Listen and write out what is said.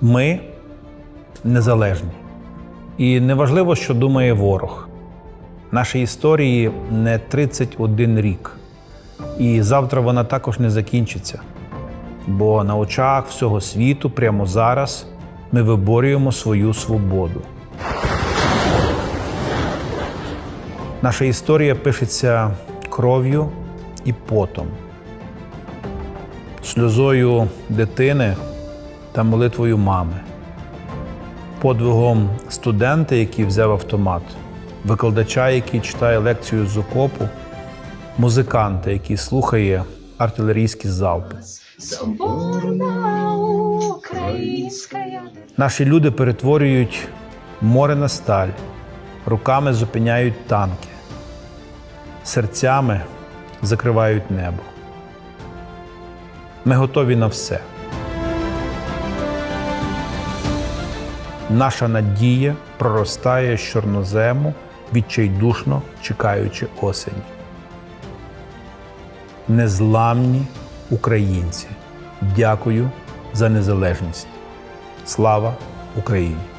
Ми незалежні. І неважливо, що думає ворог. Нашій історії не 31 рік. І завтра вона також не закінчиться. Бо на очах всього світу прямо зараз ми виборюємо свою свободу. Наша історія пишеться кров'ю і потом, сльозою дитини та молитвою мами, подвигом студента, який взяв автомат, викладача, який читає лекцію з окопу, музиканта, який слухає артилерійські залпи. Наші люди перетворюють море на сталь, руками зупиняють танки, серцями закривають небо. Ми готові на все. Наша надія проростає з чорнозему, відчайдушно чекаючи осені. Незламні українці. Дякую за незалежність. Слава Україні!